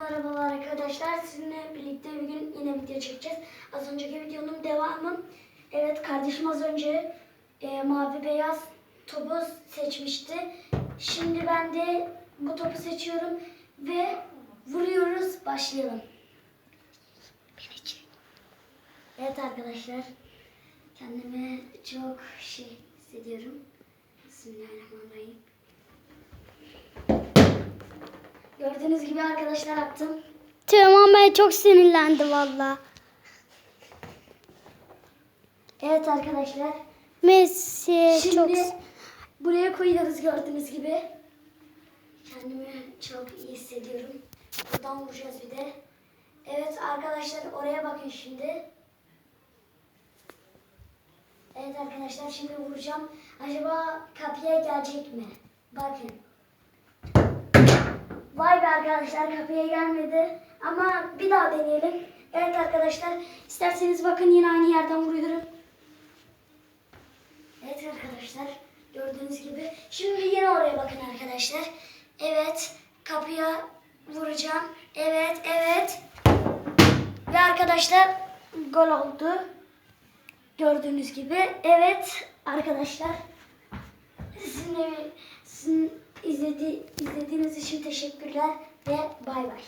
Merhabalar arkadaşlar. Sizinle birlikte bugün yine video çekeceğiz. Az önceki videonun devamı. Evet kardeşim az önce e, mavi beyaz topu seçmişti. Şimdi ben de bu topu seçiyorum ve vuruyoruz. Başlayalım. Evet arkadaşlar. Kendimi çok şey hissediyorum. Bismillahirrahmanirrahim. Gördüğünüz gibi arkadaşlar attım. Tamam ben çok sinirlendi valla. Evet arkadaşlar. Messi Şimdi çok buraya koyuyoruz gördüğünüz gibi. Kendimi çok iyi hissediyorum. Buradan vuracağız bir de. Evet arkadaşlar oraya bakın şimdi. Evet arkadaşlar şimdi vuracağım. Acaba kapıya gelecek mi? Bakın. Arkadaşlar kapıya gelmedi. Ama bir daha deneyelim. Evet arkadaşlar isterseniz bakın yine aynı yerden vuruyorum. Evet arkadaşlar gördüğünüz gibi. Şimdi yine oraya bakın arkadaşlar. Evet kapıya vuracağım. Evet evet. Ve arkadaşlar gol oldu. Gördüğünüz gibi. Evet arkadaşlar. Sizinle, sizin teşekkürler ve bay bay.